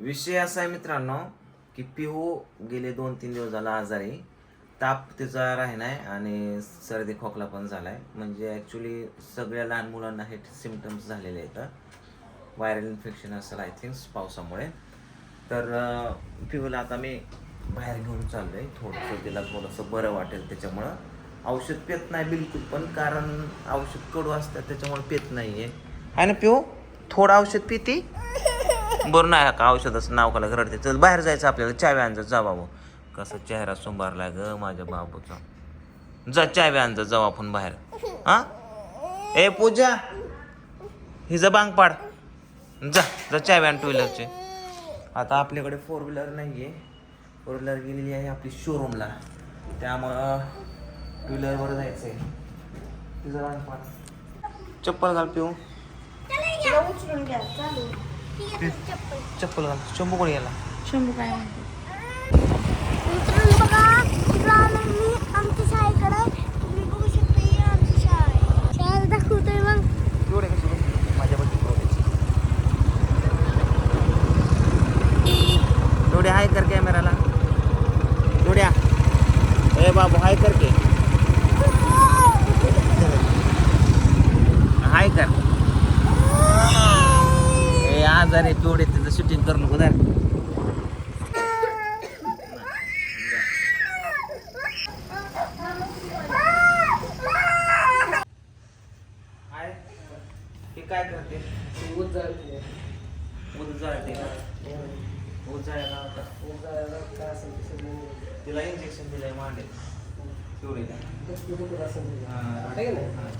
विषय असा आहे मित्रांनो की पिहू गेले दोन तीन दिवस झाला आजारी. ताप तिचा राहिनाय आणि सर्दी खोकला पण झालाय. म्हणजे ॲक्च्युली सगळ्या लहान मुलांना हे सिमटम्स झालेले आहेत. व्हायरल इन्फेक्शन असेल आय थिंक पावसामुळे. तर पिहूला आता मी बाहेर घेऊन चाललोय. थोडंसं तिला थोडंसं बरं वाटेल त्याच्यामुळं. औषध पेत नाही बिलकुल पण कारण औषध कडू असतात त्याच्यामुळे पेत नाही आहे ना पिऊ थोडं औषध पिती? बरं नाही का औषधाचं नाव काला रडते चल बाहेर जायचं आपल्याला चावी आणजा जा बाबू कसा चेहरा सोंबारला ग माझ्या बाबूचा. जा चावी आणजा जाऊ आपण बाहेर. हा? ए पूजा. हिचा बांग पाड. जा जा चावी आण टू व्हीलरची आता आपल्याकडे फोर व्हीलर नाही आहे फोर व्हीलर गेलेली आहे आपली शोरूमला त्यामुळं टू व्हीलरवर जायचं आहे तिचं बांग पाड. चप्पल घाल पिऊ. उचलून घ्या चालू. चप्पल घाल. शंभू कोणी गेला? शंभू काय हाय कर कॅमेराला एवढ्या. ए बाबू हाय कर के हाय कर आजारी तेवढे तिथं शूटिंग करू नको दर हाय. हे काय करते? तिला इंजेक्शन दिलंय मांडे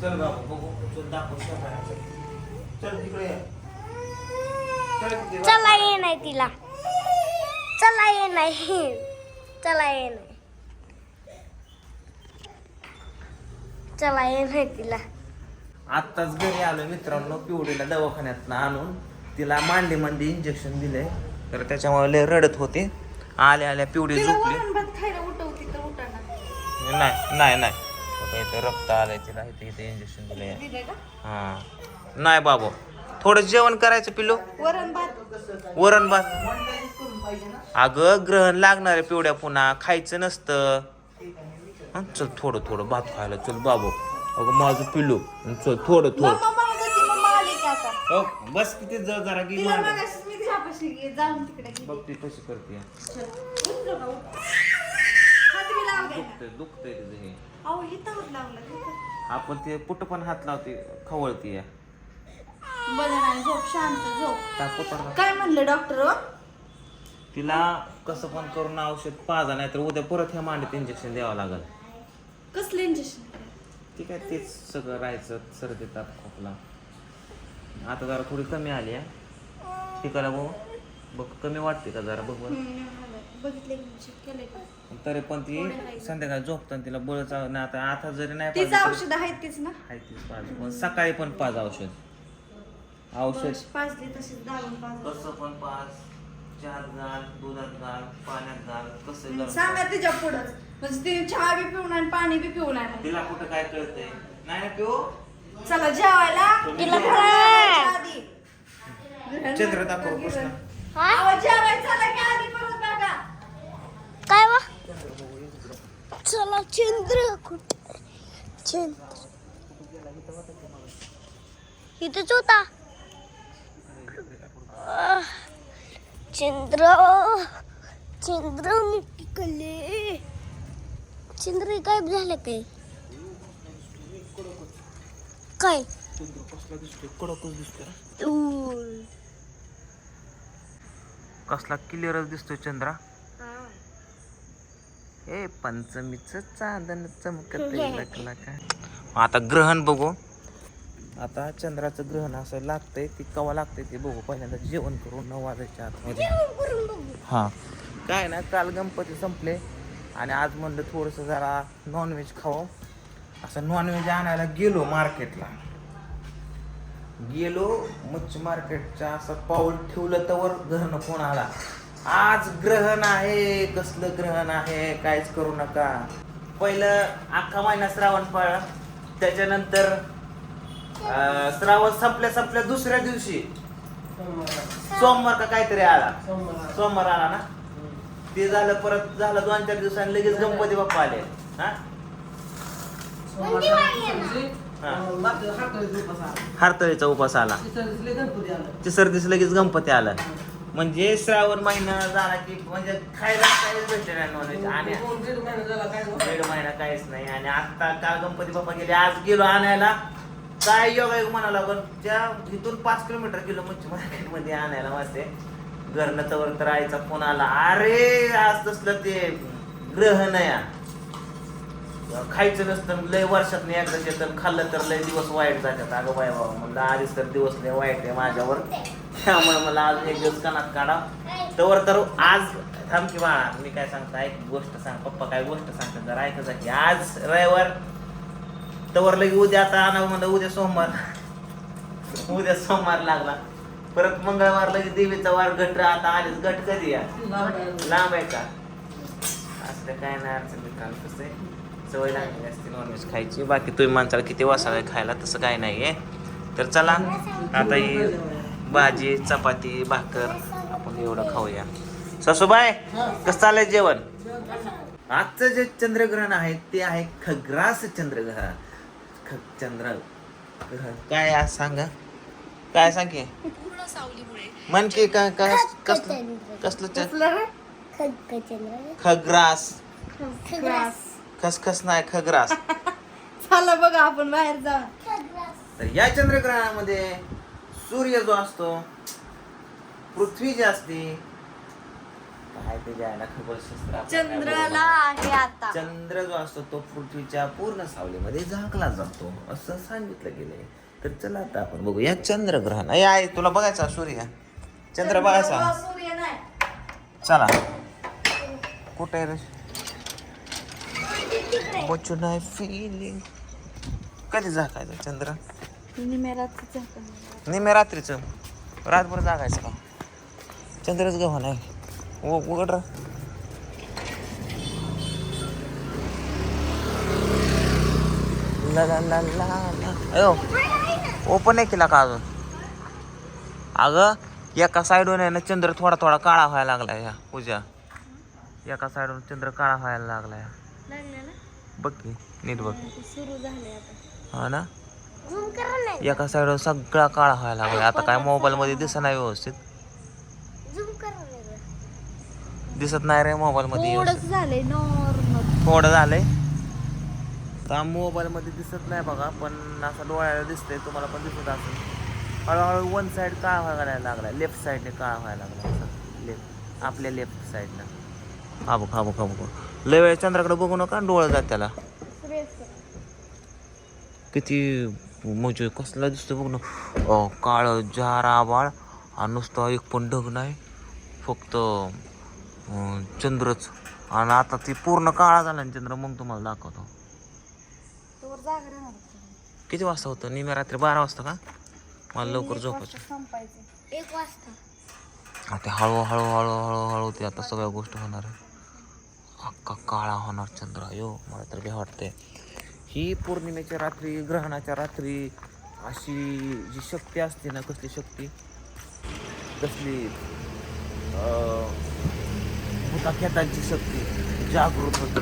चल बाबू बघू. चल दाखव. चल तिकडे ये. चल ये नाही तिला. चला ये नाही. चला ये नाही. चला ये नाही तिला. आत्ताच घरी आलो मित्रांनो पिवडीला दवाखान्यात आणून. तिला मांडी मांडी इंजेक्शन दिलंय. तर त्याच्यामुळे लय रडत होते. आल्या आल्या पिवडी तिला झोपली. नाही नाही नाही. इथं रक्त आलंय तिला. इथे इथे इंजेक्शन का? हा. नाही बाबू. थोडं जेवण करायचं पिलो वरण भात. वरण भात अगं ग्रहण लागणार आहे पिवड्या पुन्हा. खायचं नसतं. चल थोडं थोडं भात खायला. चल बाबू. अगं माझं पिलो चल थोडं थोडं. हो, बस किती जरा. बघ ती कशी करते. का. दुखतंय दुखतंय तिचं हे. आपण ते पुट पण हात लावते खवळती या बरं नाही झोप शांत झोप. टाकू पण काय म्हणले डॉक्टर? तिला कसं पण करून औषध पाजा नाही तर उद्या परत ह्या मांडीत इंजेक्शन द्यावं लागेल. कसलं इंजेक्शन ठीक आहे तेच सगळं राहायचं सर्दी ताप खोकला. आता जरा थोडी कमी आली आहे. ठीक आहे भाऊ. बघ कमी वाटते का जरा बघ बरं बघितले इंजेक्शन केले का तरी पण ती. संध्याकाळी झोपताना तिला बळच नाही आता आता जरी नाही तिचं पाजलं तरी औषध आहे तीच ना? आहे तीच पण सकाळी पण पाज औषध. औषध. पाजली तशीच दाबून पाजली कसं पण पाज चहात घाल दुधात घाल पाण्यात घाल कसं सांगा तिच्या पुढंच म्हणजे तिने चहा बी पिऊन आणि पाणी बी पिऊन आहे तिला कुठं काय कळतंय? नाही ना पिऊ? चला जेवायला. तिला जेवायच्या आधी. चंद्र दाखव कृष्ण हा अहो, जेवायला चला की आधी परत बघा. काय वा? चला चंद्र कुठे? चंद्र. इथेच होता. चंद्र चंद्र मिटिकले चंद्र काय झालं काय? काय. कसला क्लिअरच दिसतोय चंद्रा. ए पंचमीच चांदन चमकत आता ग्रहण बघू. आता चंद्राचं ग्रहण असं लागतंय ती कवा लागतंय ते बघू. पहिल्यांदा जेवण करू नऊ वाजायच्या आतमध्ये हा. काय ना काल गणपती संपले आणि आज म्हणलं थोडंसं जरा नॉनव्हेज खावं. असं नॉनव्हेज आणायला गेलो मार्केटला गेलो मच्छी मार्केटच्या असं पाऊल ठेवलं तर घरनं फोन आला आज ग्रहण आहे कसलं ग्रहण आहे काहीच करू नका. पहिलं अख्खा महिना श्रावण पाळला. त्याच्यानंतर अं, श्रावण संपल्या संपल्या दुसऱ्या दिवशी. सोमवार का काहीतरी आला. सोमवार आला ना? ते झालं परत झालं दोन चार दिवसांनी लगेच गणपती बाप्पा आले. हा? हरतळीचा उपास आला. तिसर दिवस लगेच गणपती आला. म्हणजे श्रावण महिना झाला की म्हणजे खायला काहीच भेटले नाही नॉनव्हेज आणि दीड महिना काहीच नाही. आणि आता का गणपती बाप्पा गेले? आज गेलो आणायला. काय योगा योग म्हणाला लागून त्या इथून पाच किलोमीटर गेलो म्हणजे मच्छी मार्केटमध्ये आणायला मासे घरनं तवर तर आईचा फोन आला. अरे आज तसलं ते ग्रहण या खायचं नसतं लय वर्षात एकदा येतं खाल्लं तर लय दिवस वाईट जातात. अगं बाय बाबा म्हणलं आधीच तर दिवस लय वाईट आहे माझ्यावर. त्यामुळे मला आज एक दिवस कानात काढा. तवर तर आज थांब की बाळा मी काय सांगतो ऐक गोष्ट सांग. पप्पा काय गोष्ट सांगतात जर ऐकायचं की. आज रविवार तवर लगे उद्या आता आणा म्हणलं उद्या सोमवार. उद्या सोमवार लागला. परत मंगळवार लगे देवीचा वार गट आता आलीच गट कधी या लांब आहे. का? असलं काय नाही अडचण काल कसं आहे. सवय लागली असते नॉनव्हेज खायची. बाकी तुम्ही माणसाला किती वासाला खायला तसं काय नाही आहे तर चला आता ही भाजी चपाती भाकर आपण एवढं खाऊया. सासूबाई कसं चाललंय जेवण? आजचं जे चंद्रग्रहण आहे ते आहे खग्रास चंद्रग्रहण. चंद्र काय आज सांगा काय सांग की? मन की काय काय कसलं कसलं खग्रास. खसखस नाही खग्रास. चला बघा आपण बाहेर जाऊ तर या चंद्रग्रहणामध्ये सूर्य जो असतो पृथ्वी जी असते काय ते जायला चंद्राला. आहे आता. चंद्र जो असतो तो पृथ्वीच्या पूर्ण सावलीमध्ये झाकला जातो असं सांगितलं गेलंय. तर चला आता आपण बघू. या चंद्रग्रहण अय आहे तुला बघायचा सूर्य. चंद्र बघायचा. सूर्य नाही. चला. कुठे आहे रे बच्चू नाही फिलिंग कधी झाकायचं चंद्र? निम्या रात्रीचं रातभर जागायचं का? चंद्रच गव्हा नाही रा ला ला ला ला ला अयो ओपन नाही केला का अजून अगं एका साईडून आहे ना चंद्र थोडा थोडा काळा व्हायला लागला ह्या. पूजा. एका साईडून चंद्र काळा व्हायला लागलाय. बघ की नीट बघ. हा ना? एका साईडवर सगळा काळा व्हायला लागला आता काय मोबाईल मध्ये दिसत नाही व्यवस्थित. दिसत नाही रे मोबाईल मध्ये थोडंच व्यवस्थित. झालंय नॉर्मल. थोडं झालंय. तर मोबाईल मध्ये दिसत नाही बघा पण असं डोळ्याला दिसतंय तुम्हाला पण दिसत असेल. हळूहळू वन साईड काळा व्हायला लागला लेफ्ट साईडने काळा व्हायला लागला असं. लेफ्ट आपल्या लेफ्ट साईडनं खाबू खाबू खाबू खाबू. लय वेळ चंद्राकडे बघू नका डोळं जात त्याला. किती म्हणजे कसला दिसतो बघ ना. काळं जार आबाळ आणि नुसतं एक पण ढग नाही. फक्त चंद्रच. आणि आता ती पूर्ण काळा झाला ना चंद्र मग तुम्हाला दाखवतो. तोवर किती वाजता होतं? निम्या रात्री बारा वाजता का? मला लवकर झोपायचं. संपायचं. एक वाजता. आता हळू हळू हळू हळू हळू ते आता सगळ्या गोष्टी होणार आहे अख्खा काळा होणार चंद्र. अयो मला तर भ्या वाटते. ही पौर्णिमेच्या रात्री ग्रहणाच्या रात्री अशी जी शक्ती असते ना कसली शक्ती? कसली? अं, भूताखेतांची शक्ती. जागृत होते.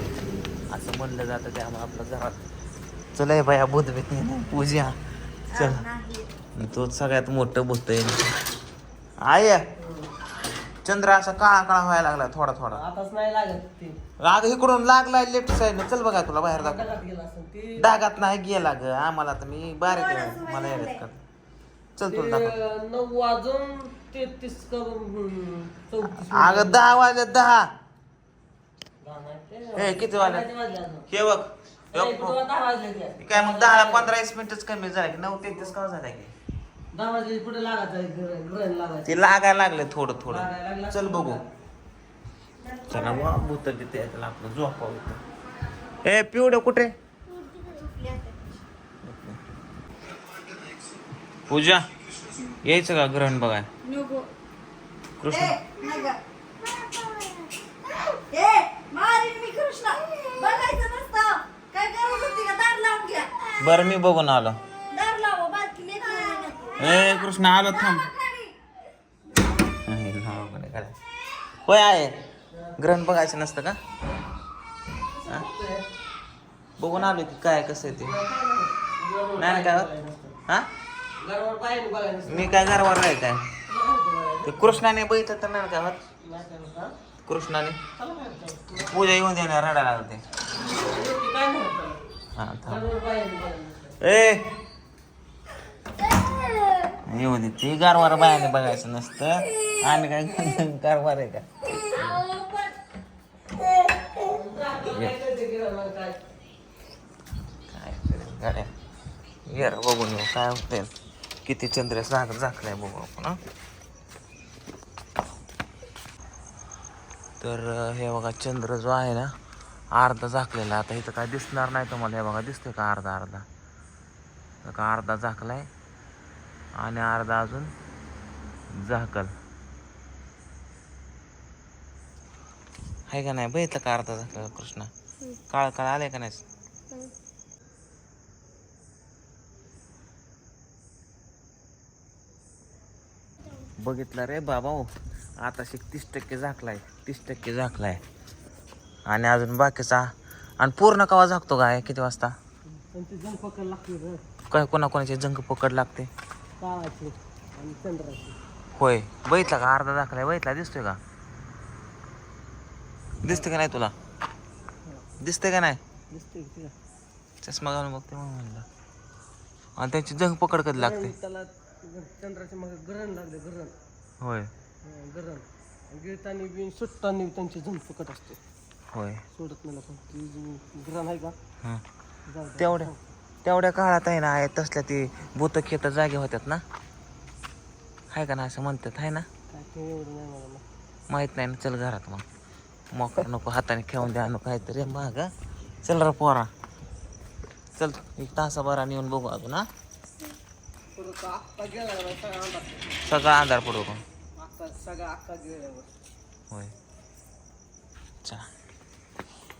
असं म्हणलं जातं त्यामुळे आपल्या घरात. चल बाया भूत भीत पूजा. चल. तोच सगळ्यात मोठं भूत आहे. आय चंद्र असा काळा काळा व्हायला लागला थोडा थोडा. आताच नाही लागत ते. राग इकडून लागलाय लेफ्ट साईडने चल बघा तुला बाहेर दाखव डगात गेला असं ते. डागात नाही गेला ग. आम्हाला तर मी बारीक. मला येत का चल तुला दाखव ते नऊ वाजून तेहतीस चौतीस अगं दहा वाजले दहा. दहा. हे किती वाजले? किती वाजले अजून? हे बघ. दहा वाजले ते. काय मग दहाला पंधरा वीस मिनिटच कमी झाले की नऊ तेहतीस का झाला की? दहा वाजले पुढे लागायचं? ग्रहण ग्रहण लागायचं. ते लागायला लागले थोडं लागायला थोडं लागलं. चल बघू. चला वा भूत तिथे त्याला आपलं झोपाव इथं. ए पिवडं कुठे? पूजा. यायचं का ग्रहण बघाय नको. कृष्ण. बरं मी बघून आलो. ए कृष्ण आलो थांब. काय होय आहे. ग्रहण बघायचं नसतं का? बघून आलो की काय कसं आहे ते. नाही ना काय? हा? मी काय घरवर नाही काय? ते कृष्णाने बघितलं तर नाही नसतं. कृष्णाने. पूजा येऊन देणार रडायला लागते. हा. ए! येऊ दे ते गारवार बायाने बघायचं नसतं. आम्ही काय गारवार आहे का? काय? बघून काय होते किती चंद्र झाक झाकलाय बघू आपण? तर हे बघा चंद्र जो आहे ना अर्धा झाकलेला आता इथं काय दिसणार नाही तुम्हाला. हे बघा दिसतोय का अर्धा अर्धा? का अर्धा झाकलाय आणि अर्धा अजून झाकल. आहे का नाही? बघितलं का अर्धा झाकला कृष्णा? काळ काळ आले का नाही. बघितलं रे बाबा हो. आता शिक तीस टक्के झाकलाय तीस टक्के झाकलाय. आणि अजून बाकीचा आणि पूर्ण कवा झाकतो काय किती वाजता. काय कोणाकोणाची जंग पकड लागते? होय. बघितला का? अर्धा दाखलाय बघितला? दिसतोय का? दिसतंय का नाही तुला? दिसतंय का नाही? दिसते. चष्मा घालून बघते मग म्हणलं. आणि त्यांची जंग पकड कधी लागते? चंद्राच्या मागे ग्रहण लागले ग्रहण होय. हं, ग्रहण गिळताना बी सुटताना बी त्यांची झुंड पकड असते. होय. सोडत नाही पण ती जी ग्रहण आहे का? हं. जाऊ. तेवढ्या तेवढ्या काळात आहे ना आहे तसल्या ती भूत खेत जागे होत्यात ना. आहे का ना असं म्हणतात आहे ना? काय ते एवढं नाही मला माहीत. माहीत नाही ना चल घरात मग. मोकर नको हाताने खेळून द्या नको काहीतरी. माग. चल रे पोरा. चल एक तासाभराने येऊन बघू अजून हा. परत आत्ता गेल्यावर सगळा अंधार सगळा अंधार पडू पण आता सगळा आत्ता होय. चला